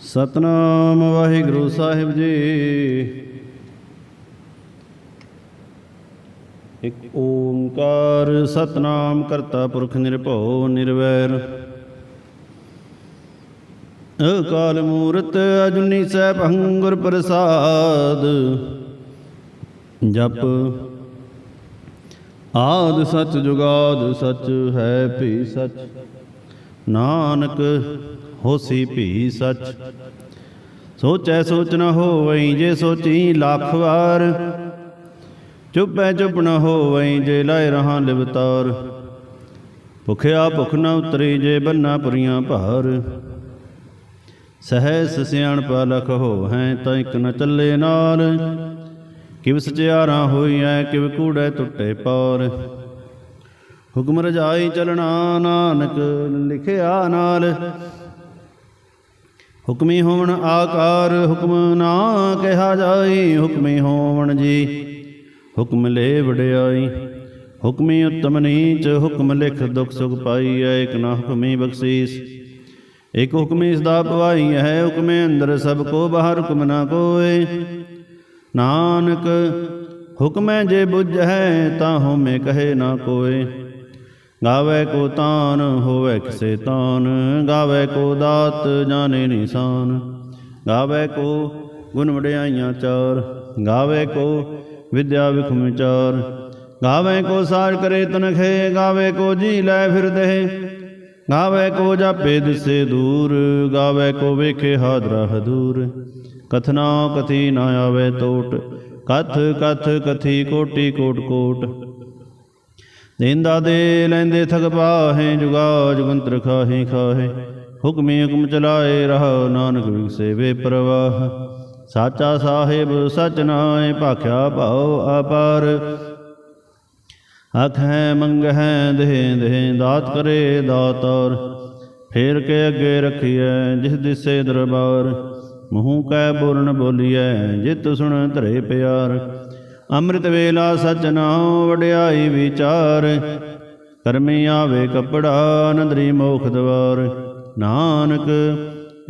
ਸਤਨਾਮ ਵਾਹਿਗੁਰੂ ਸਾਹਿਬ ਜੀ। ਇਕ ਓੰਕਾਰ ਸਤਨਾਮ ਕਰਤਾ ਪੁਰਖ ਨਿਰਭਉ ਨਿਰਵੈਰ। ਅਕਾਲ ਮੂਰਤ ਅਜੁਨੀ ਸੈਭੰ ਗੁਰ ਪ੍ਰਸਾਦ ਜਪ ਆਦ ਸਚ ਜੁਗਾਦ ਸਚ ਹੈ ਭੀ ਸਚ। ਨਾਨਕ ਹੋਸੀ ਭੀ ਸਚ। ਸੋਚੈ ਸੋਚ ਨ ਹੋਵਈ ਜੇ ਸੋਚੀ ਲੱਖ ਵਾਰ। ਚੁੱਪੈ ਚੁੱਪ ਨ ਹੋਵਈ ਜੇ ਲਾਇ ਰਹਾ ਲਿਵਤਾਰ। ਭੁਖਿਆ ਭੁਖ ਨ ਉਤਰੀ ਜੇ ਬੰਨਾ ਪੁਰੀਆਂ ਭਾਰ। ਸਹਿਸ ਸਿਆਣ ਪਲਖ ਹੋ ਹੈ ਤਾਂ ਇਕ ਨ ਚੱਲੇ ਨਾਲ। ਕਿਵ ਸਚਿਆਰਾ ਹੋਈਐ, ਕਿਵ ਕੂੜੈ ਟੁੱਟੇ ਪਾਰ। ਹੁਕਮ ਰਜਾਈ ਚਲਣਾ ਨਾਨਕ, ਲਿਖਿਆ ਨਾਲ। ਹੁਕਮੀ ਹੋਵਣ ਆਕਾਰ, ਹੁਕਮ ਨਾ ਕਿਹਾ ਜਾਈ, ਹੁਕਮੀ ਹੋਵਣ ਜੀ। ਹੁਕਮ ਲੈ ਵਡਿਆਈ, ਹੁਕਮੀ ਉਤਮ ਨੀਚ, ਹੁਕਮ ਲਿਖ ਦੁਖ ਸੁਖ ਪਾਈਐ, ਇਕ ਨਾ ਹੁਕਮੀ ਬਖਸ਼ੀਸ। ਇਕ ਹੁਕਮੀ ਸਦਾ ਪਵਾਈ ਹੈ ਹੁਕਮੇ ਅੰਦਰ ਸਭ ਕੋ ਬਾਹਰ ਹੁਕਮ ਨਾ ਕੋਏ। ਨਾਨਕ, ਹੁਕਮੈ ਜੇ ਬੁੱਝ ਹੈ ਤਾਂ ਹੋਮੇ ਕਹੇ ਨਾ ਕੋਏ। ਗਾਵੇ ਕੋ ਤਾਨ, ਹੋਵੇ ਕਿਸੇ ਤਾਨ। ਗਾਵੇ ਕੋ ਦਾਤ, ਜਾਣੇ ਨਿਸ਼ਾਨ। ਗਾਵੇ ਕੋ ਗੁਣ ਵਡਿਆਈਆਂ ਚਾਰ। ਗਾਵੇ ਕੋ ਵਿਦਿਆ ਵਿਖਮ ਵਿਚਾਰ ਗਾਵੇ ਕੋ ਸਾਜ ਕਰੇ ਤਨਖੇ, ਗਾਵੇ ਕੋ ਜੀ ਲੈ ਫਿਰਦੇ ਗਾਵੇ ਕੋ ਜਾਪੇ ਦਿਸੇ ਦੂਰ। ਗਾਵੇ ਕੋ ਵੇਖੇ ਹਾਦਰਾ ਹਦੂਰ। ਕਥਨਾ ਕਥੀ ਨਾ ਆਵੇ ਟੋਟ ਕਥ ਕਥ ਕਥੀ ਕੋਟੀ ਕੋਟ ਕੋਟ। ਦੇਂਦਾ ਦੇ ਲੈਂਦੇ ਥਗ ਪਾਹੇ, ਜੁਗਾ ਜੁਗੰਤਰ ਖਾਹੇ ਖਾਹੇ। ਹੁਕਮੇ ਹੁਕਮ ਚਲਾਏ ਰਹਾ, ਨਾਨਕ ਵਿਗਸੇ ਵੇ ਪ੍ਰਵਾਹ। ਸਾਚਾ ਸਾਹਿਬ ਸਚ ਨਾਏ ਭਾਖਿਆ ਭਾਉ ਆਪਾਰ। ਆਖੈ ਮੰਗਹਿ ਦੇਹ ਦੇਹ, ਦਾਤ ਕਰੇ ਦਾਤਾਰ ਫੇਰ ਕੇ ਅੱਗੇ ਰਖੀਐ, ਜਿਸ ਦਿਸੇ ਦਰਬਾਰ। ਮੂੰਹ ਕੈ ਬੋਲਣ ਬੋਲੀਐ, ਜਿਤ ਸੁਣ ਧਰੇ ਪਿਆਰ। ਅੰਮ੍ਰਿਤ ਵੇਲਾ ਸਚ ਨਾਉ ਵਡਿਆਈ ਵਿਚਾਰ, ਕਰਮੀ ਆਵੇ ਕਪੜਾ ਨੰਦਰੀ ਮੋਖ ਦਵਾਰ। ਨਾਨਕ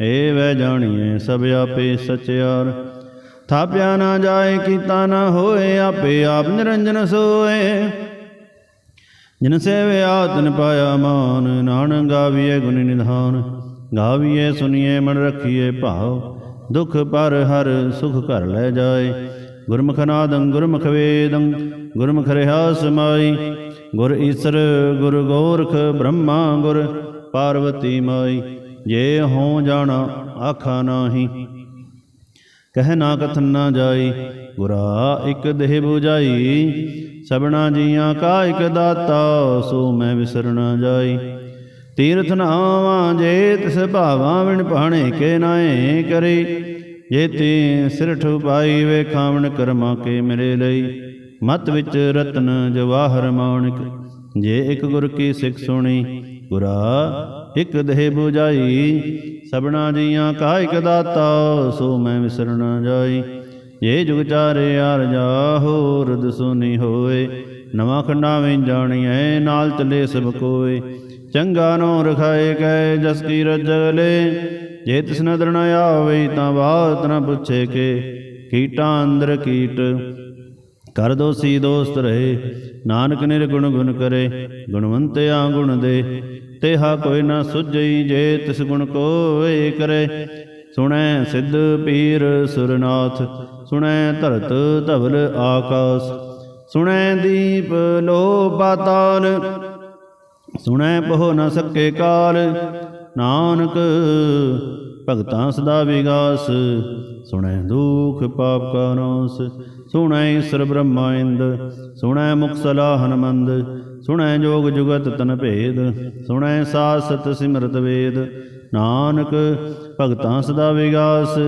ਏ ਵੈ ਜਾਣੀਏ ਸਭ ਆਪੇ ਸਚਿਆਰ। ਥਾਪਿਆ ਨਾ ਜਾਏ, ਕੀਤਾ ਨਾ ਹੋਏ, ਆਪੇ ਆਪ ਨਿਰੰਜਨ ਸੋਏ। ਜਿਨ ਸੇਵਿਆ, ਤਿਨ ਪਾਇਆ ਮਾਨ। ਨਾਨਕ ਗਾਵੀਏ ਗੁਣ ਨਿਧਾਨ। ਗਾਵੀਏ ਸੁਨੀਏ ਮਨ ਰੱਖੀਏ ਭਾਵ। ਦੁਖ ਪਰ ਹਰ ਸੁਖ ਘਰ ਲੈ ਜਾਏ। ਗੁਰਮੁਖ ਨਾਦੰ, ਗੁਰਮੁਖ ਵੇਦੰ, ਗੁਰਮੁਖ ਰਹਾ ਸਮਾਈ ਗੁਰ ਈਸਰ, ਗੁਰ ਗੋਰਖ, ਬ੍ਰਹਮਾ ਗੁਰ ਪਾਰਵਤੀ ਮਾਈ। ਜੇ ਹੋ ਜਾਣਾ, ਆਖਾ ਨਾਹੀ। ਕਹਿ ਨਾ ਕਥਨ ਨਾ ਜਾਈ, ਗੁਰਾ ਇਕ ਦੇਹ 부ਜਾਈ ਸਬਣਾ ਜੀਆਂ ਕਾ ਇਕ ਦਾਤਾ, ਸੋ ਮੈਂ ਵਿਸਰਨਾ ਜਾਈ। ਤੀਰਥ ਨਾਵਾਂ ਜੇ ਤਿਸ ਭਾਵਾਂ ਵਿਣ ਪਾਣੇ ਕੇ ਨਾਏ ਕਰੇ। ਜੇ ਤੇ ਸਿਰ ਠੁਪਾਈ ਵੇਖਾਵਣ ਕਰਮਾ ਕੇ ਮੇਰੇ ਲਈ। ਮਤ ਵਿੱਚ ਰਤਨ ਜਵਾਹਰ ਮਾਣਿਕ, ਜੇ ਇੱਕ ਗੁਰ ਕੀ ਸਿੱਖ ਸੁਣੀ, ਗੁਰਾ ਇੱਕ ਦੇਹ 부ਜਾਈ ਸਬਣਾ ਜੀਆਂ ਕਾ ਇਕ ਦਾਤਾ, ਸੋ ਮੈਂ ਵਿਸਰ ਨਾ ਜਾਈ। ਜੇ ਜੁਗ ਚਾਰੇ ਆਰ ਜਾ ਹੋਰ ਦਸੁਨੀ ਹੋਏ। ਨਵਾਂ ਖੰਡਾ ਵਿੱਚ ਜਾਣੀਐ, ਨਾਲ ਚੱਲੇ ਸਭ ਕੋਏ। ਚੰਗਾ ਨੋ ਰਖਾਏ ਗਏ ਜਸ ਕੀ ਰਜਲੇ ਜੇ ਤਿਸ ਨਦਰ ਨ ਆਵੇ ਤਾਂ ਬਾਤ ਨ ਪੁੱਛੇ ਕੇ। ਕੀਟਾਂ ਅੰਦਰ ਕੀਟ। ਕਰ ਦੋਸੀ ਦੋਸਤ ਰਹੇ। ਨਾਨਕ ਨਿਰਗੁਣ ਗੁਣ ਕਰੇ। ਗੁਣਵੰਤਿਆ ਗੁਣ ਦੇ। ਤੇਹਾ ਕੋਈ ਨਾ ਸੁਝਈ ਜੇ ਤਿਸ ਗੁਣ ਕੋਏ ਕਰੇ। ਸੁਣੈ ਸਿੱਧ ਪੀਰ ਸੁਰਨਾਥ। ਸੁਣੈ ਧਰਤ ਧਵਲ ਆਕਾਸ। ਸੁਣੈ ਦੀਪ ਲੋ ਪਾਤਾਲ ਸੁਣੈ ਪਹੁ ਨ ਸਕੇ ਕਾਲ। ਨਾਨਕ, ਭਗਤਾਂ ਸਦਾ ਵਿਗਾਸ। ਸੁਣੈ ਦੁਖ ਪਾਪ ਕਾ ਨਾਸ। ਸੁਣੈ ਈਸਰ ਬ੍ਰਹਮਾ ਇੰਦ। ਸੁਣੈ ਮੁਖ ਸਲਾਹਨ ਮੰਦ ਸੁਣੈ ਜੋਗ ਜੁਗਤ ਤਨ ਭੇਦ। ਸੁਣੈ ਸਾਸਤ ਸਿਮਰਤ ਵੇਦ। ਨਾਨਕ, ਭਗਤਾਂ ਸਦਾ ਵਿਗਾਸ।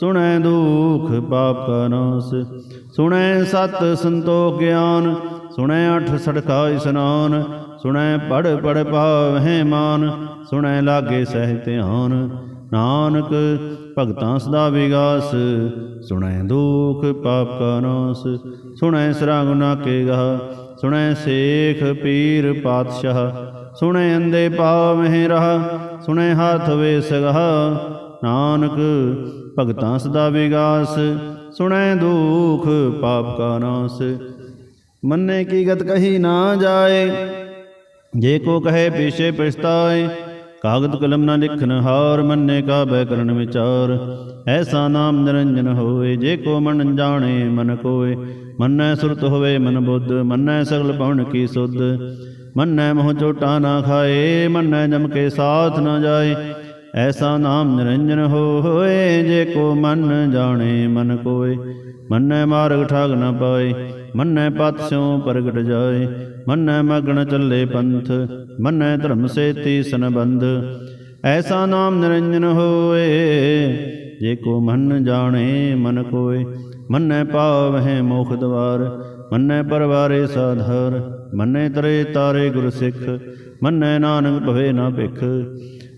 ਸੁਣੈ ਦੁਖ ਪਾਪ ਕਾ ਨਾਸ। ਸੁਣੈ ਸਤ ਸੰਤੋਖ ਗਿਆਨ। ਸੁਣੈ ਅਠ ਸੜਕਾ ਇਸਨਾਨ। ਸੁਣੈ ਪੜ ਪੜ ਪਾਵਹਿ ਮਾਨ, ਸੁਣੈ ਲਾਗੇ ਸਹਿ ਧਿਆਨ। ਨਾਨਕ ਭਗਤਾਂ ਸਦਾ ਵਿਗਾਸ, ਸੁਣੈ ਦੁਖ ਪਾਪ ਕਾ ਨਾਸ। ਸੁਣੈ ਸਰਾ ਗੁਨਾ ਕੇ ਗਾ ਸੁਣੈ ਸੇਖ ਪੀਰ ਪਾਤਸ਼ਾਹ। ਸੁਣੈ ਅੰਦੇ ਪਾਵਹਿ ਰਹਾ, ਸੁਣੈ ਹੱਥ ਵੇ ਸਗਹਾ। ਨਾਨਕ ਭਗਤਾਂ ਸਦਾ ਵਿਗਾਸ, ਸੁਣੈ ਦੁਖ ਪਾਪ ਕਾ ਨਾਸ। ਮੰਨੇ ਕੀ ਗਤ ਕਹੀ ਨਾ ਜਾਏ ਜੇ ਕੋ ਕਹੇ ਪਿਛੇ ਪਛਤਾਏ, ਕਾਗਦ ਕਲਮ ਨਾ ਲਿਖਨ ਹਾਰ ਮੰਨੇ ਕਾ ਬੈ ਕਰਨ ਵਿਚਾਰ। ਐਸਾ ਨਾਮ ਨਿਰੰਜਨ ਹੋਏ, ਜੇ ਕੋ ਮਨ ਜਾਣੇ ਮਨ ਕੋਏ। ਮੰਨੈ ਸੁਰਤ ਹੋਵੇ ਮਨ ਬੁੱਧ, ਮੰਨੈ ਸਗਲ ਪਵਨ ਕੀ ਸੁਧ। ਮੰਨੈ ਮੋਹ ਚੋਟਾ ਨਾ ਖਾਏ, ਮੰਨੈ ਜਮ ਕੇ ਸਾਥ ਨਾ ਜਾਏ। ਐਸਾ ਨਾਮ ਨਿਰੰਜਨ ਹੋਏ, ਜੇ ਕੋ ਮਨ ਜਾਣੇ ਮਨ ਕੋਏ। ਮੰਨੈ ਮਾਰਗ ਠਾਗ ਨਾ ਪਾਏ, ਮੰਨੈ ਪਤ ਸਿਉ ਪ੍ਰਗਟ ਜਾਏ। ਮੰਨੈ ਮਗਨ ਚੱਲੇ ਪੰਥ, ਮੰਨੈ ਧਰਮ ਸੇਤੀ ਸੰਬੰਧ ਐਸਾ ਨਾਮ ਨਿਰੰਜਨ ਹੋਏ, ਜੇ ਕੋ ਮਨ ਜਾਣੇ ਮਨ ਕੋਏ। ਮੰਨੈ ਪਾਵਹਿ ਮੋਖ ਦਵਾਰ, ਮੰਨੈ ਪਰਵਾਰੇ ਸਾਧਰ। ਮੰਨੈ ਤਰੇ ਤਾਰੇ ਗੁਰ ਸਿੱਖ, ਮੰਨੈ ਨਾਨਕ ਭਵੇ ਨਾ ਭਿਖ।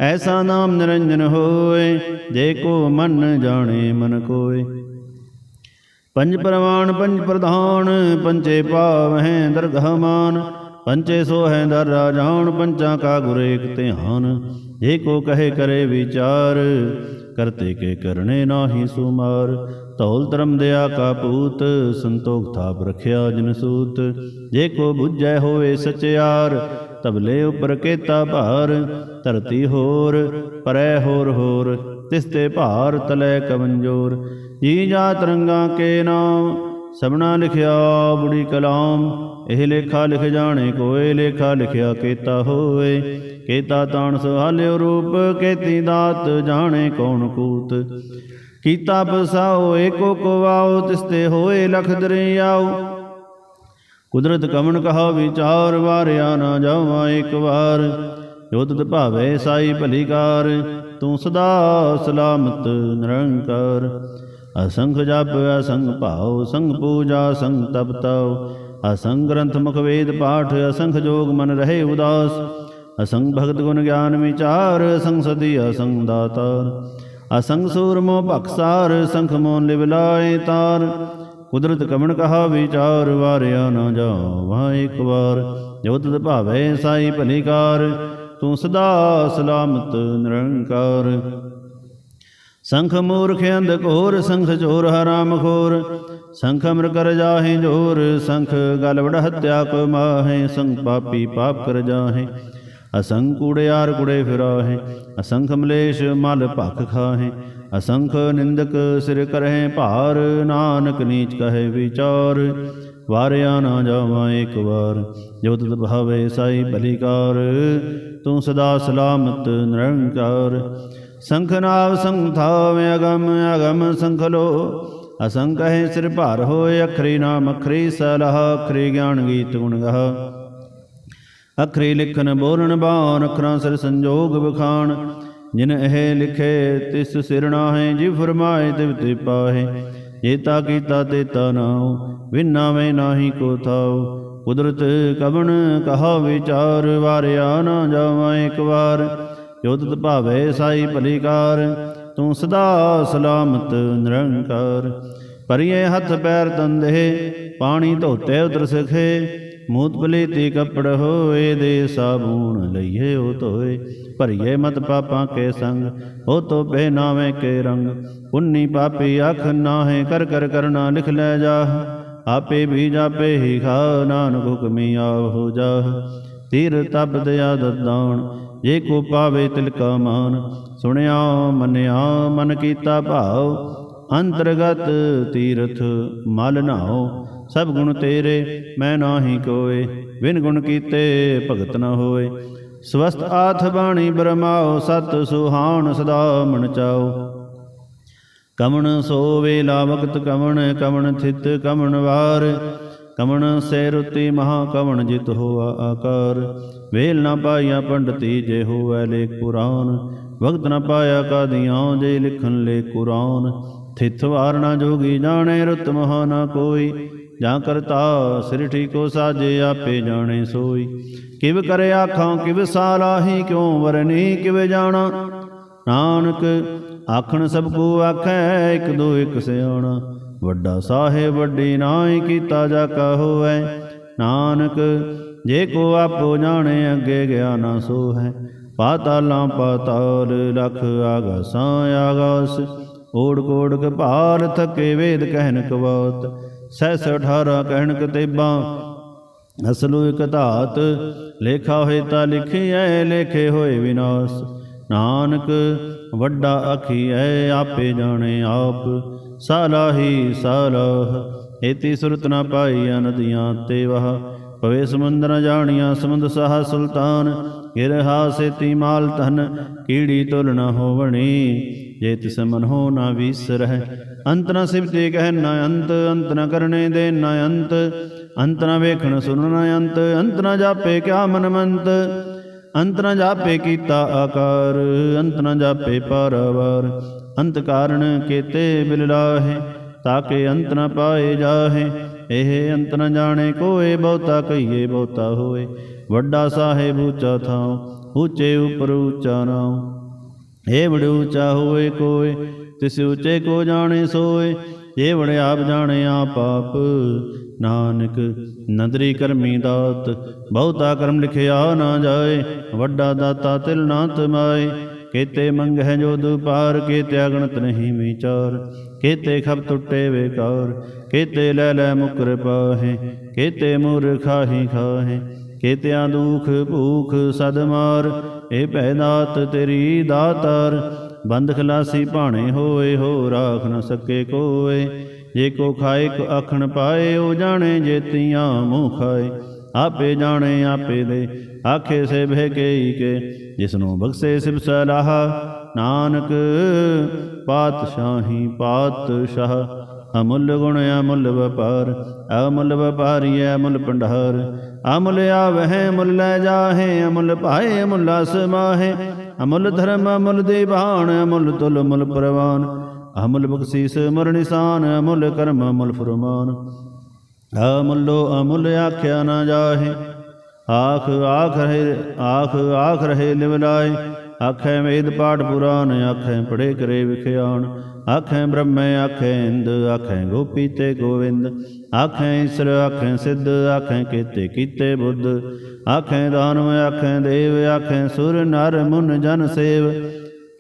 ਐਸਾ ਨਾਮ ਨਿਰੰਜਨ ਹੋਏ, ਜੇ ਕੋ ਮਨ ਜਾਣੇ ਮਨ ਕੋਏ। ਪੰਜ ਪ੍ਰਵਾਨ, ਪੰਜ ਪ੍ਰਧਾਨ ਪੰਚੇ ਪਾਵਹਿ ਦਰਗਹ ਮਾਨ ਪੰਚੇ ਸੋਹੈ ਦਰ ਰਾਜਾਨ, ਪੰਚਾਂ ਕਾ ਗੁਰ ਏਕ ਧਿਆਨ। ਜੇ ਕੋ ਕਹੇ ਕਰੇ ਵਿਚਾਰ, ਕਰਤੇ ਕੇ ਕਰਨੇ ਨਾਹੀ ਸੁਮਾਰ। ਧੌਲ ਧਰਮ ਦਿਆ ਕਾ ਪੂਤ, ਸੰਤੋਖ ਥਾਪ ਰਖਿਆ ਜਨ ਸੂਤ। ਜੇ ਕੋ ਬੁੱਝੈ ਹੋਵੇ ਸਚਿਆਰ, ਤਬਲੇ ਉਪਰ ਕੇਤਾ ਭਾਰ। ਧਰਤੀ ਹੋਰ, ਪਰੈ ਹੋਰ ਹੋਰ ਤਿਸ ਤੇ ਭਾਰ ਤਲੈ ਕਵੰਜੋਰ ਜੀ ਜਾਤ ਰੰਗਾ ਕੇ ਨਾਮ, ਸਭਨਾ ਲਿਖਿਆ ਬੁੜੀ ਕਲਾਮ। ਇਹ ਲੇਖਾ ਲਿਖ ਜਾਣੇ ਕੋਏ, ਲੇਖਾ ਲਿਖਿਆ ਕੇਤਾ ਹੋਏ। ਕੇਤਾ ਤਾਣ ਸੁਹਾਲਿਓ ਰੂਪ, ਕੇਤੀ ਦਾਤ ਜਾਣੇ ਕੌਣ ਕੂਤ। ਕੀਤਾ ਬਸਾਓ, ਏਕੋ ਕੋ ਵਾਓ ਤਿਸ ਹੋਏ ਲਖ ਦਰਿਆਓ। ਕੁਦਰਤ ਕਮਣ ਕਹਾ ਵਿਚਾਰ ਵਾਰਿਆ ਨਾ ਜਾਵਾਂ ਇੱਕ ਵਾਰ। ਜੋ ਭਾਵੇ ਸਾਈ ਭਲੀਕਾਰ, ਤੂੰ ਸਦਾ ਸਲਾਮਤ ਨਿਰੰਕਾਰ। ਅਸੰਖ ਜਪ, ਅਸੰਖ ਭਾਉ ਸੰਗ ਪੂਜਾ ਸੰਗ ਤਪ ਤਉ। ਅਸੰਗ ਗ੍ਰੰਥ ਮੁਖ ਵੇਦ ਪਾਠ, ਅਸੰਖ ਜੋਗ ਮਨ ਰਹੇ ਉਦਾਸ। ਅਸੰਗ ਭਗਤ ਗੁਣ ਗਿਆਨ ਵਿਚਾਰ ਅਸੰਗ ਸਦੀ ਅਸੰਗ ਦਾਤਾਰ। ਅਸੰਗ ਸੂਰ ਮੋ ਭਖਸਾਰ ਸੰਖ ਮੋ ਲਿਵ ਲਾਏ ਤਾਰ। ਕੁਦਰਤ ਕਮਣ ਕਹਾ ਵਿਚਾਰ, ਵਾਰਿਆ ਨਾ ਜਾਓ ਇੱਕ ਵਾਰ। ਜੋ ਭਾਵੇ ਸਾਈ ਭਲੀਕਾਰ ਤੂੰ ਸਦਾ ਸਲਾਮਤ, ਨਿਰੰਕਾਰ। ਸੰਖ ਮੂਰਖ ਅੰਧ ਘੋਰ, ਸੰਖ ਚੋਰ, ਹਰਾਮ ਖੋਰ। ਸੰਖ ਅਮਰ ਕਰ ਜਾਹੇ ਜੋਰ, ਸੰਖ ਗਲ ਵੜ ਹੱਤਿਆ ਕੋ ਮਾਹੇ। ਸੰਖ ਪਾਪੀ ਪਾਪ ਕਰ ਜਾਹੇ, ਅਸੰਖ ਕੂੜਿਆਰ ਕੁੜੇ ਫਿਰਾਹੇ। ਅਸੰਖ ਮਲੇਸ਼ ਮਲ ਭਖ ਖਾਹੇ, ਅਸੰਖ ਨਿੰਦਕ ਸਿਰ ਕਰਹਿ ਭਾਰ। ਨਾਨਕ ਨੀਚ ਕਹੇ ਵਿਚਾਰ। ਵਾਰਿਆ ਨਾ ਜਾਵਾਂ ਇੱਕ ਵਾਰ। ਜੋ ਤਤ ਭਾਵੇ ਸਾਈ ਭਲੀਕਾਰ ਤੂੰ ਸਦਾ ਸਲਾਮਤ ਨਿਰੰਕਾਰ। ਸੰਖ ਨਾਵ ਸੰਖ ਅਗਮ ਅਗਮ ਸੰਖ ਲੋ। ਅਸੰਖ ਹੈ ਸਿਰ ਭਾਰ ਹੋਏ, ਅਖਰੀ ਨਾਮ ਅਖਰੀ ਸਲਾਹ, ਅਖਰੀ ਗਿਆਨ ਗੀਤ ਗੁਣ ਗਾ ਅਖਰੀ ਲਿਖਨ ਬੋਲਣ ਬਾਣ, ਅਖਰਾਂ ਸਿਰ ਸੰਜੋਗ ਬਖਾਣ ਜਿਨ ਇਹ ਲਿਖੇ, ਤਿਸ ਸਿਰ ਨਾਹੇ, ਜੀ ਫਰਮਾਏ, ਤਿਵ ਤੇ ਪਾਹੇ। ਜੇਤਾ ਕੀਤਾ ਤੇਤਾ ਨਾਉ ਵਿਨਾਵੇਂ ਨਾਹੀ ਕੋ ਥਾਉ। ਕੁਦਰਤ ਕਵਣ ਕਹਾ ਵਿਚਾਰ, ਵਾਰਿਆ ਨਾ ਜਾਵਾਂ ਇੱਕ ਵਾਰ। ਜੋ ਭਾਵੇ ਸਾਈ ਭਲੀਕਾਰ, ਤੂੰ ਸਦਾ ਸਲਾਮਤ ਨਿਰੰਕਾਰ। ਪਰਿਏ ਹੱਥ ਪੈਰ ਤੰਦੇ ਪਾਣੀ ਧੋਤੇ ਉਤਰ ਸਖੇ ਮੂਤ ਬਲੀਤੀ ਕੱਪੜ ਹੋਏ ਦੇ ਸਾਬੂਨ ਲਈਏ ਉਹ ਧੋਏ, ਭਰੀਏ ਮਤ ਪਾਪਾਂ ਕੇ ਸੰਗ, ਹੋ ਤੋ ਪਹਿਨਾਵੇਂ ਕੇ ਰੰਗ। ਪੁੰਨੀ ਪਾਪੀ ਅਖ ਨਾਹੇ, ਕਰ ਕਰ ਕਰਨਾ ਲਿਖ ਲੈ ਜਾ ਆਪੇ ਵੀ ਜਾਪੇ ਹੀ ਖਾ, ਨਾਨਕ ਹੁਕਮੀ ਆਵ ਹੋ ਜਾ ਤੀਰ ਤਬਦ ਆਦਤ ਦਾਣ ਜੇ ਕੋ ਪਾਵੇ ਤਿਲ ਕਾ ਮਾਨ। ਸੁਣਿਆ, ਮੰਨਿਆ, ਮਨ ਕੀਤਾ ਭਾਉ, ਅੰਤਰਗਤ ਤੀਰਥ ਮਲ ਨਾਓ ਸਭ ਗੁਣ ਤੇਰੇ, ਮੈਂ ਨਾਹੀ ਕੋਏ। ਬਿਨ ਗੁਣ ਕੀਤੇ ਭਗਤ ਨ ਹੋਏ। ਸਵਸਤ ਆਥ ਬਾਣੀ ਬ੍ਰਹਮਾਓ ਸਤ ਸੁਹਾਣ ਸਦਾ ਮਨ ਚਾਓ। ਕਮਣ ਸੋ ਵੇਲਾ ਵਕਤ ਕਮਣ ਕਮਣ ਥਿਤ, ਕਮਣ ਵਾਰ। ਕਮਣ ਸੇ ਰੁਤੀ ਮਹਾ ਕਮਣ ਜਿਤ ਹੋਆ ਆਕਾਰ। ਵੇਲ ਨਾ ਪਾਇਆ ਪੰਡਤੀ ਜੇ ਹੋਵੈ ਲੇ ਪੁਰਾਨ ਵਕਤ ਨਾ ਪਾਇਆ ਕਾਦੀਆਂ ਜੇ ਲਿਖਣ ਲੇ ਕੁਰਾਨ। ਥਿਤ ਵਾਰ ਨਾ ਜੋਗੀ ਜਾਣੇ ਰੁਤ ਮਹਾ ਨਾ ਕੋਈ। ਜਾਂ ਕਰਤਾ ਸਿਰ ਠੀਕੋ ਸਾਜੇ ਆਪੇ ਜਾਣੇ ਸੋਈ। ਕਿਵ ਕਰੇ ਆਖਾਂ, ਕਿਵ ਸਾਲਾਹੀ ਕਿਉ ਵਰਨੀ ਕਿਵ ਜਾਣਾ? ਨਾਨਕ ਆਖਣ ਸਭ ਕੋ ਆਖੈ, ਇਕ ਦੋ ਇਕ ਸਿਆਣਾ। ਵੱਡਾ ਸਾਹਿਬ, ਵੱਡੀ ਨਾਹੀ ਕੀਤਾ ਜਾ ਕਾ ਹੋਵੈ। ਨਾਨਕ ਜੇ ਕੋ ਆਪੋ ਜਾਣੇ, ਅੱਗੇ ਗਿਆ ਨਾ ਸੋ ਹੈ ਪਾਤਾਲਾਂ ਪਾਤਾਲ ਲਖ ਆਗਾਸਾਂ ਆਗਾਸ। ਓੜ ਕੋੜ ਕਪਾਲ ਥਕੇ ਵੇਦ ਕਹਿਨ ਕਵਾਤ। ਸਹਿਸ 18 ਕਹਿਣ ਕਤੇਬਾਂ, ਅਸਲੂ ਇਕ ਧਾਤ, ਲੇਖਾ ਹੋਏ ਤਾਂ ਲਿਖੀਐ, ਲੇਖੇ ਹੋਏ ਵਿਨਾਸ਼। ਨਾਨਕ ਵੱਡਾ ਆਖੀਐ, ਆਪੇ ਜਾਣੇ ਆਪ। ਸਾਲਾਹੀ ਸਾਲਾਹ ਏਤੀ ਸੁਰਤ ਨਾ ਪਾਈ ਨਦੀਆਂ ਤੇ ਵਹ ਪਵੇ ਸਮੁੰਦਰ ਜਾਣੀਆਂ, ਸਮੁੰਦ ਸਾਹ ਸੁਲਤਾਨ ਗਿਰਹਾ ਸੇਤੀ ਮਾਲ ਧਨ ਕੀੜੀ ਤੁਲ ਨ ਹੋਵਣੀ, ਜੇ ਤਿਸ ਮਨ ਹੋ ਨਾ ਵੀਸਰਹਿ। ਅੰਤ ਨ ਸਿਵਤੇ ਕਹਿ ਨ ਅੰਤ ਅੰਤ ਨ ਕਰਨੇ ਦੇ ਨ ਅੰਤ। ਅੰਤ ਨ ਵੇਖਣ ਸੁਣ ਨ ਅੰਤ ਅੰਤ ਨ ਜਾਪੇ ਕਿਆ ਮਨ ਮੰਤ ਅੰਤ ਨ ਜਾਪੇ ਕੀਤਾ ਆਕਾਰ, ਅੰਤ ਨ ਜਾਪੇ ਪਾਰਵਾਰ। ਅੰਤ ਕਾਰਣ ਕੇਤੇ ਬਿਲ ਲਾਹੇ ਤਾਕੇ ਅੰਤ ਨ ਪਾਏ ਜਾਹੇ। ਇਹ ਅੰਤ ਨ ਜਾਣੇ ਕੋਏ, ਬਹੁਤਾ ਕਹੀਏ ਬਹੁਤਾ ਹੋਏ। ਵੱਡਾ ਸਾਹਿਬ ਉੱਚਾ ਥਾਂ ਉੱਚੇ ਉਪਰ ਉੱਚਾ ਨਾਮ ਏ ਬੜ ਉੱਚਾ ਹੋਏ ਕੋਏ, ਤਿਸ ਉੱਚੇ ਕੋ ਜਾਣੇ ਸੋਏ। ਜੇ ਬੜ ਆਪ ਜਾਣੇ ਆਪ ਆਪ। ਨਾਨਕ ਨਦਰੀ ਕਰਮੀ ਦਾਤ, ਬਹੁਤਾ ਕਰਮ ਲਿਖਿਆ ਨਾ ਜਾਏ। ਵੱਡਾ ਦਾਤਾ ਤਿਲ ਨਾ ਤਮਾਏ। ਕੇਤੇ ਮੰਗਹਿ ਜੋ ਦੁਪਾਰ ਕੇਤੇ ਅਗਣਤ ਨਹੀਂ ਵਿਚਾਰ। ਕੇਤੇ ਖਬ ਟੁੱਟੇ ਵੇਕਾਰ ਕੇਤੇ ਲੈ ਲੈ ਮੁਕਰ ਪਾਹੇ, ਕੇਤੇ ਮੁਰ ਖਾਹੀ ਖਾਹੇ, ਕੇਤਿਆਂ ਦੁਖ ਭੂਖ ਸਦ ਮਾਰ, ਇਹ ਪੈਦਾਤ ਤੇਰੀ ਦਾਤਾਰ। ਬੰਦ ਖਲਾਸੀ ਭਾਣੇ ਹੋਏ ਹੋ ਰਾਖ ਨ ਸਕੇ ਕੋਏ, ਜੇ ਕੋ ਖਾਏ ਕੋ ਆਖਣ ਪਾਏ, ਉਹ ਜਾਣੇ ਜੇਤੀਆਂ ਮੂੰਹ ਖਾਏ। ਆਪੇ ਜਾਣੇ ਆਪੇ ਦੇ, ਆਖੇ ਸੇ ਭੇ ਕੇ ਕੇ, ਜਿਸਨੂੰ ਬਖਸ਼ੇ ਸਿਬ ਸਲਾਹ ਨਾਨਕ ਪਾਤਸ਼ਾਹੀ ਪਾਤਸ਼ਾਹ, ਅਮੁੱਲ ਗੁਣ ਅਮੁੱਲ ਵਪਾਰ, ਅਮੁੱਲ ਵਪਾਰੀ ਅਮੁੱਲ ਭੰਡਾਰ, ਅਮੁੱਲ ਆਵਹਿ ਮੁੱਲ ਲੈ ਜਾਹੇ, ਅਮੁੱਲ ਭਾਏ, ਅਮੁੱਲ ਅਸਮਾਹੇ ਅਮੁੱਲ ਧਰਮ ਅਮੁੱਲ ਦੇਵਾਨ ਅਮੁੱਲ ਤੁਲ ਮੁੱਲ ਪ੍ਰਵਾਨ, ਅਮੁੱਲ ਬਖਸ਼ੀਸ ਮਰ ਨਿਸ਼ਾਨ, ਅਮੁੱਲ ਕਰਮ ਅਮੁੱਲ ਫਰਮਾਨ। ਅਮੁੱਲੋ ਅਮੁੱਲ ਆਖਿਆ ਨਾ ਜਾਹੇ, ਆਖ ਆਖ ਰਹੇ, ਆਖ ਆਖ ਰਹੇ ਲਿਵਲਾਏ ਆਖੈ ਵੇਦ ਪਾਠ ਪੁਰਾਨ, ਆਖੈ ਪੜੇ ਕਰੇ ਵਿਖਿਆਣ। ਆਖੈ ਬ੍ਰਹਮੈ, ਆਖੈ ਇੰਦ, ਆਖੈ ਗੋਪੀ ਤੇ ਗੋਵਿੰਦ। ਆਖੈ ਈਸ਼ਰ, ਆਖੈ ਸਿੱਧ, ਆਖੈ ਕੀਤੇ ਕੀਤੇ ਬੁੱਧ। ਆਖੇ ਦਾਨਵ, ਆਖੈ ਦੇਵ, ਆਖੈ ਸੁਰ, ਨਰ, ਮੁਨ, ਜਨ ਸੇਵ।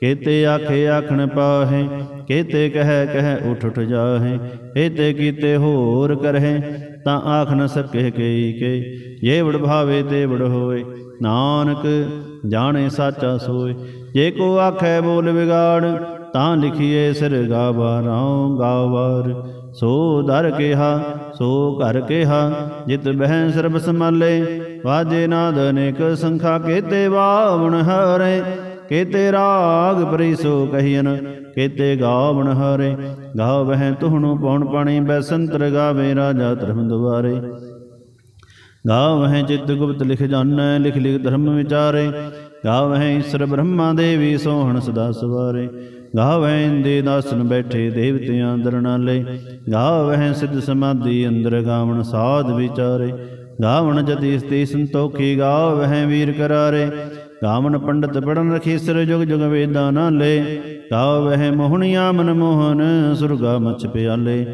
ਕੇਤੇ ਆਖੇ ਆਖਣ ਪਾਹੇ, ਕੇਤੇ ਕਹਿ ਕਹਿ ਉਠ ਉਠ ਜਾਹੇ। ਏਤੇ ਕੀਤੇ ਹੋਰ ਕਰਹਿ, ਤਾਂ ਆਖ ਨ ਸਕੇ ਕਈ ਕੇ ਜੇ ਵੜ ਭਾਵੇ ਤੇ ਵੜ ਹੋਏ ਨਾਨਕ ਜਾਣੇ ਸਾਚਾ ਸੋਏ। ਜੇ ਕੋ ਆਖੈ ਬੋਲ ਵਿਗਾੜ, ਤਾਂ ਲਿਖੀਏ ਸਿਰ ਗਾਵਾਰਾਂ ਗਾਵਾਰ। ਸੋ ਦਰ ਕਿਹਾ, ਸੋ ਘਰ ਕਿਹਾ, ਜਿਤ ਬਹਿ ਸਰਬ ਸਮਾਲੇ ਵਾਜੇ ਨਾਦ ਅਨੇਕ ਸੰਖਾ, ਕੇਤੇ ਵਾਵਣ ਹਰੇ। ਕੇਤੇ ਰਾਗ ਪਰਿਸੋ ਕਹੀਨ ਕੇਤੇ ਗਾਵਣ ਹਰੇ। ਗਾਵਹਿ ਤੁਹਣੂ ਪਉਣ ਪਾਣੀ, ਬੈਸੰਤਰ ਗਾਵੇ ਰਾਜਾ ਧਰਮ ਦੁਆਰੇ ਗਾਵਹਿ ਚਿਤ ਗੁਪਤ ਲਿਖ ਜਾਣੈ, ਲਿਖ ਲਿਖ ਧਰਮ ਵਿਚਾਰੇ। ਗਾਵਹਿ ਈਸ਼ਰ ਬ੍ਰਹਮਾ ਦੇਵੀ ਸੋਹਣ ਸਦਾ ਸਵਾਰੇ। ਗਾਵਹਿ ਇੰਦੇ ਦਾਸਨ ਬੈਠੇ ਦੇਵਤਿਆਂ ਅੰਦਰ ਨਾਲੇ ਗਾਵਹਿ ਸਿੱਧ ਸਮਾਧੀ ਅੰਦਰ ਗਾਵਣ ਸਾਧ ਵਿਚਾਰੇ। ਗਾਵਣ ਜਤੀ ਸਤੀ ਸੰਤੋਖੀ ਗਾਵਹਿ ਵੀਰ ਕਰਾਰੇ। ਗਾਵਣ ਪੰਡਤ ਪੜਨ ਰਖੀ ਸਿਰ ਜੁਗ ਜੁਗ ਵੇਦਾਂ ਨਾਲੇ ਗਾਵਹਿ ਮੋਹਣੀਆਂ ਮਨ ਮੋਹਨ, ਸੁਰਗਾ ਮਛ ਪਿਆਲੇ।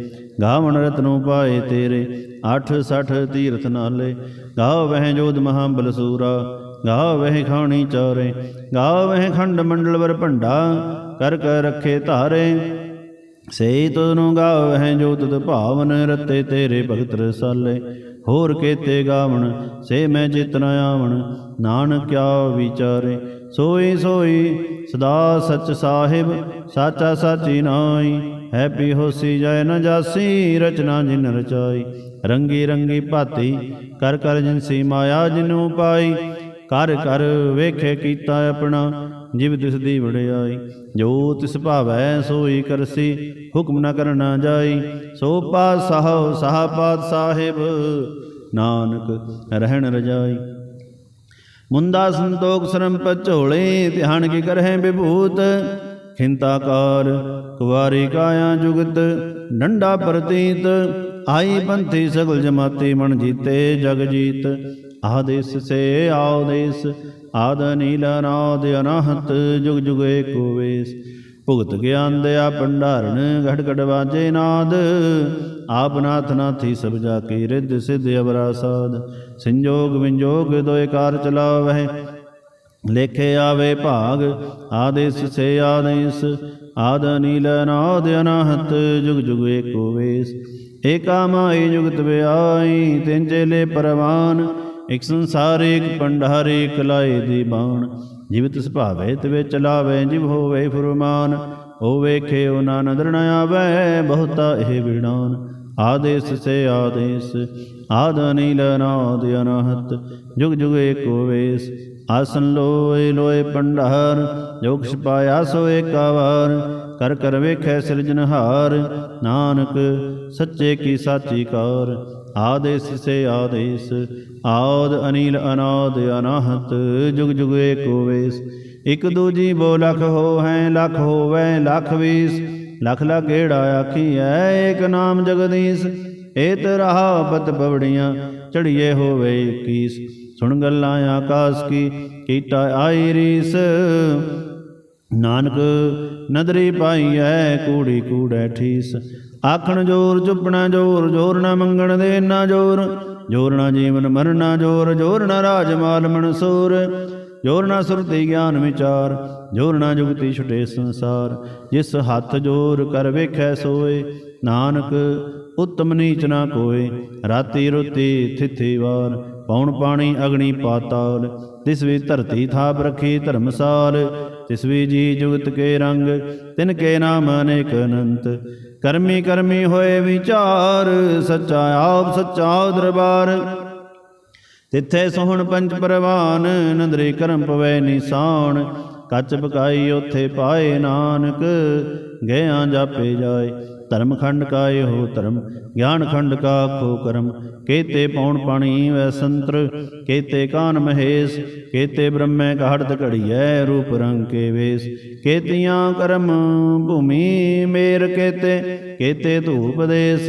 ਗਾਵਣ ਰਤਨੋਂ ਪਾਏ ਤੇਰੇ 8 60 ਤੀਰਥ ਨਾਲੇ। ਗਾਵਹਿ ਜੋਧ ਮਹਾਬਲ ਸੂਰਾ ਗਾਵਹਿ ਖਾਣੀ ਚਾਰੇ। ਗਾਵਹਿ ਖੰਡ ਮੰਡਲ ਵਰ ਭੰਡਾ, ਕਰ ਕਰ ਰੱਖੇ ਧਾਰੇ। ਸੇ ਤੁਨੂੰ ਗਾਵਹਿ ਵਹਿ ਜੋਤ ਭਾਵਨ, ਰਤੇ ਤੇਰੇ ਭਗਤ ਰਸਾਲੇ। ਹੋਰ ਕੇਤੇ ਗਾਵਣ, ਸੇ ਮੈਂ ਜਿਤਨ ਆਵਣ। ਨਾਨਕ ਕਿਆ ਵਿਚਾਰੇ, ਸੋਈ ਸੋਈ ਸਦਾ ਸਚ ਸਾਹਿਬ, ਸਾਚਾ ਸਾਚੀ ਨਾਈ ਹੈਪੀ ਹੋਸੀ ਜੈ ਨ ਜਾਸੀ, ਰਚਨਾ ਜਿਨ ਰਚਾਈ। ਰੰਗੀ ਰੰਗੀ ਭਾਤੀ, ਕਰ ਕਰ ਜਿਨਸੀ ਮਾਇਆ ਜਿਨੂ ਪਾਈ। ਕਰ ਕਰ ਵੇਖੇ ਕੀਤਾ ਆਪਣਾ, ਜਿਵ ਤਿਸ ਦੀ ਵਡਿਆਈ ਜੋ ਤਿਸ ਭਾਵੈ ਸੋਈ ਕਰਸੀ, ਹੁਕਮ ਨ ਕਰਨਾ ਜਾਈ। ਸੋ ਪਾਤ ਸਾਹੋ ਸਾਹ ਪਾਤ ਸਾਹਿਬ ਨਾਨਕ ਰਹਿਣ ਰਜਾਈ। ਮੁੰਦਾ ਸੰਤੋਖ ਸਰਮ ਪਚੋਲੇ, ਧਿਆਨ ਕੀ ਕਰਹਿ ਵਿਭੂਤ। ਖਿੰਤਾਕਾਰ ਕੁਵਾਰੀ ਕਾਇਆ ਜੁਗਤ, ਡੰਡਾ ਪ੍ਰਤੀਤ। ਆਈ ਪੰਥੀ ਸਗਲ ਜਮਾਤੀ ਮਨ ਜੀਤੇ ਜਗ ਜੀਤ। ਆਦੇਸ ਸੇ ਆਦੇਸ ਆਦ ਨੀਲ ਨਾਦ ਅਨਹਤ, ਜੁਗ ਜੁਗ ਏਕੋ ਵੇਸ ਭੁਗਤ ਗਿਆਨ ਦਿਆ ਭੰਡਾਰਨ ਘਟ ਘਟ ਵਾਜੇ ਨਾਦ। ਆਪ ਨਾਥ ਨਾਥੀ ਸਭ ਜਾ ਕੀ ਰਿੱਧ ਸਿੱਧ ਅਵਰਾ ਸਾਧ ਸੰਜੋਗ ਵਿੰਜੋਗ ਦੋਇ ਕਾਰ ਚਲਾਵਹਿ, ਲੇਖੇ ਆਵੇ ਭਾਗ। ਆਦੇਸ ਸੇ ਆਦੇਸ, ਆਦ ਨੀਲ ਨਾਦ ਅਨਾਹਤ, ਜੁਗ ਜੁਗ ਏਕੋ ਵੇਸ ਏਕਾ ਮਾਈ ਜੁਗਤ ਵਿਆਈ ਤਿੰਨ ਚੇਲੇ ਪਰਵਾਨ। ਇਕ ਸੰਸਾਰ ਏਕ ਪੰਡਾਰ ਏਕ ਲਾਏ ਦੀ ਬਾਣ। ਜਿਵ ਤਿਸ ਭਾਵੇ, ਤਿਵੇ ਚਲਾਵੇ, ਜਿਵ ਹੋਵੇ ਫੁਰਮਾਨ। ਉਹ ਵੇਖੇ ਉਹ ਨਾ ਨਦਰ ਨ ਆਵੇ, ਬਹੁਤਾ ਇਹ ਵਿਣਾਨ ਆਦੇਸ ਸੇ ਆਦੇਸ, ਆਦ ਨੀਲ ਨਾਦ ਅਨਾਹਤ। ਜੁਗ ਜੁਗ ਏਕੋ ਵੇਸ, ਆਸਨ ਲੋਏ ਲੋਏ ਪੰਡਾਰ ਜੋ ਕਿਛ ਪਾਇਆ ਸੋ ਏਕਾ ਕਰ ਕਰ ਵੇਖੈ ਸਿਰਜਨਹਾਰ ਨਾਨਕ, ਸੱਚੇ ਕੀ ਸਾਚੀ ਕਾਰ। ਆਦੇਸ ਸੇ ਆਦੇਸ, ਆਦ ਅਨੀਲ ਅਨਾਦ ਅਨਾਹਤ, ਜੁਗ ਜੁਗ ਏਕੋ ਵੇਸ। ਇਕ ਦੂਜੀ ਬੋ ਲਖ ਹੋ ਹੈ ਲਖ ਹੋਵੇ, ਲਖ ਵੀਸ। ਲਖ ਲਖ ਗੇੜਾ ਆਖੀਐ, ਏਕ ਨਾਮ ਜਗਦੀਸ਼। ਏਤ ਰਹਾ ਪਤ ਪਵੜੀਆਂ ਚੜੀਏ ਹੋਵੇ 21 ਸੁਣ ਗੱਲਾਂ ਆਕਾਸ ਕੀ, ਕੀਟਾ ਆਈ ਰੀਸ। ਨਾਨਕ ਨਦਰੀ ਪਾਈ ਐ ਕੂੜੀ ਕੂੜੈ ਠੀਸ। ਆਖਣ ਜੋਰ, ਚੁੱਪਣਾ ਜੋਰ ਜੋਰ ਨਾ ਮੰਗਣ ਦੇ ਨਾ ਜੋਰ। ਜੋਰ ਨਾ ਜੀਵਨ ਮਰਨਾ ਜੋਰ ਜੋਰ ਨਾ ਰਾਜ ਮਾਲ ਮਨਸੂਰ। ਜੋਰ ਨਾ ਸੁਰਤੀ ਗਿਆਨ ਵਿਚਾਰ, ਜੋਰ ਨਾ ਜੁਗਤੀ ਛੁਟੇ ਸੰਸਾਰ। ਜਿਸ ਹੱਥ ਜੋਰ ਕਰ ਵੇਖੈ ਸੋਏ, ਨਾਨਕ ਉਤਮ ਨੀਚ ਨਾ ਕੋਏ। ਰਾਤੀ ਰੁਤੀ ਥਿਥੀ ਵਾਰ ਪੌਣ ਪਾਣੀ ਅਗਣੀ ਪਾਤਾਲ। ਤਿਸ ਵੀ ਧਰਤੀ ਥਾਪ ਰਖੀ ਧਰਮਸਾਲ, ਤਿਸ ਵੀ ਜੀ ਜੁਗਤ ਕੇ ਰੰਗ, ਤਿਨ ਕੇ ਨਾਮ ਅਨੇਕ ਅਨੰਤ। ਕਰਮੀ ਕਰਮੀ ਹੋਏ ਵਿਚਾਰ, ਸੱਚਾ ਆਪ, ਸੱਚਾ ਦਰਬਾਰ। ਤਿੱਥੇ ਸੋਹਣ ਪੰਜ ਪਰਵਾਨ, ਨੰਦਰੀ ਕਰਮ ਪਵੇ ਨਿਸਾਨ। ਕੱਚ ਪਕਾਈ ਉਥੇ ਪਾਏ ਨਾਨਕ ਗਿਆ ਜਾਪੇ ਜਾਏ। ਧਰਮ ਖੰਡ ਕਾ ਇਹੋ ਧਰਮ ਗਿਆਨ ਖੰਡ ਕਾ ਖੋ ਕਰਮ। ਕੇਤੇ ਪੌਣ ਪਾਣੀ ਵੈ ਸੰਤਰ, ਕੇਤੇ ਕਾਨ ਮਹੇਸ਼, ਕੇਤੇ ਬ੍ਰਹਮੈ ਘਾੜਤ ਘੜੀਐ ਰੂਪ ਰੰਗ ਕੇ ਵੇਸ। ਕੇਤੀਆਂ ਕਰਮ ਭੂਮੀ ਮੇਰ ਕੇਤੇ ਕੇਤੇ ਧੂਪ ਦੇਸ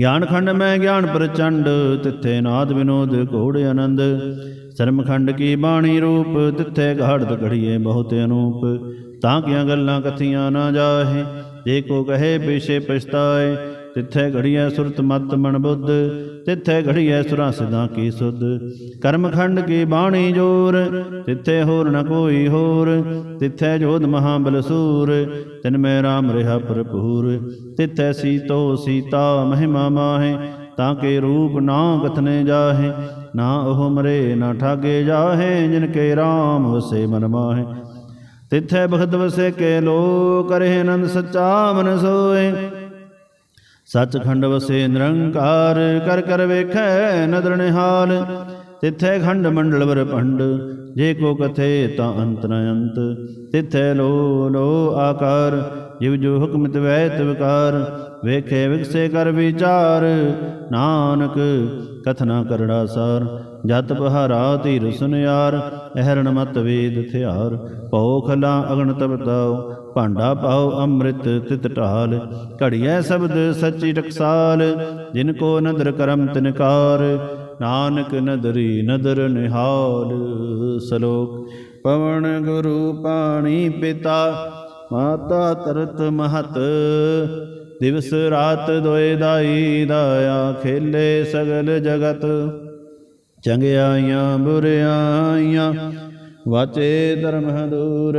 ਗਿਆਨ ਖੰਡ ਮੈਂ ਗਿਆਨ ਪ੍ਰਚੰਡ, ਤਿੱਥੇ ਨਾਦ ਵਿਨੋਦ ਘੋੜ ਆਨੰਦ। ਸਰਮਖੰਡ ਕੀ ਬਾਣੀ ਰੂਪ, ਤਿੱਥੇ ਘਾੜਤ ਘੜੀਏ ਬਹੁਤ ਅਨੂਪ। ਤਾਂ ਕੀਆਂ ਗੱਲਾਂ ਕਥੀਆਂ ਨਾ ਜਾਹੇ, ਜੇ ਕੋ ਕਹੇ ਪਿਛੇ ਪਛਤਾਏ ਤਿੱਥੇ ਘੜੀਐ ਸੁਰਤ ਮਤ ਮਨ ਬੁੱਧ, ਤਿੱਥੇ ਘੜੀਐ ਸੁਰਾਂ ਸਿਧਾਂ ਕੀ ਸੁਧ। ਕਰਮ ਖੰਡ ਕੀ ਬਾਣੀ ਜੋਰ, ਤਿੱਥੇ ਹੋਰ ਨ ਕੋਈ ਹੋਰ, ਤਿੱਥੇ ਜੋਧ ਮਹਾਬਲ ਬਲਸੂਰ ਤਿਨ ਮੈਂ ਰਾਮ ਰਿਹਾ ਭਰਪੂਰ। ਤਿੱਥੈ ਸੀਤੋ ਸੀਤਾ ਮਹਿਮਾ ਮਾਹੇ, ਤਾਂ ਕੇ ਰੂਪ ਨਾ ਕਥਨੇ ਜਾਹੇ, ਨਾ ਉਹ ਮਰੇ ਨਾ ਠਾਗੇ ਜਾਹੇ, ਜਿਨ ਕੇ ਰਾਮ ਵਸੇ ਮਨ ਮਾਹੇ। ਤਿੱਥੈ ਬਖਤ ਵਸੇ ਕੇ ਲੋ ਕਰੇ ਆਨੰਦ ਸੱਚਾ ਮਨ ਸੋਏ ਸੱਚਖੰਡ ਵਸੇ ਨਿਰੰਕਾਰ, ਕਰ ਕਰ ਵੇਖੈ ਨਦਰ ਨਿਹਾਲ। ਤਿਥੈ ਖੰਡ ਮੰਡਲ ਵਰ ਭੰਡ, ਜੇ ਕੋ ਕਥੇ ਤਾਂ ਅੰਤ ਨ ਅੰਤ। ਤਿੱਥੈ ਲੋ ਲੋ ਆਕਾਰ, ਜਿਵ ਜੋ ਹੁਕਮ ਤਵੈ ਤਵਕਾਰ ਵੇਖੇ ਵਿਕਸੇ ਕਰ ਵਿਚਾਰ, ਨਾਨਕ ਕਥਨਾ ਕਰੜਾ ਸਾਰ। ਜਤ ਪਹਾਰਾ ਧੀਰ ਸੁਨਿਆਰ, ਅਹਰਣ ਮਤ ਵੇਦ ਥਿਆਰ। ਭਉ ਖਲਾ ਅਗਣ ਤਪਤਾਉ ਭਾਂਡਾ ਪਾਉ ਅੰਮ੍ਰਿਤ ਤਿਤ ਢਾਲ। ਘੜੀਐ ਸ਼ਬਦ ਸੱਚੀ ਟਕਸਾਲ, ਜਿਨ ਕੋ ਨਦਰ ਕਰਮ ਤਿਨਕਾਰ। ਨਾਨਕ ਨਦਰੀ ਨਦਰ ਨਿਹਾਲ ਸਲੋਕ। ਪਵਨ ਗੁਰੂ ਪਾਣੀ ਪਿਤਾ, ਮਾਤਾ ਤਰਤ ਮਹਤ। ਦਿਵਸ ਰਾਤ ਦੋਇ ਦਾਈ ਦਾਇਆ, ਖੇਲੇ ਸਗਲ ਜਗਤ। ਚੰਗਿਆਈਆਂ, ਬੁਰਿਆਈਆਂ, ਵਾਚੇ ਧਰਮ ਦੂਰ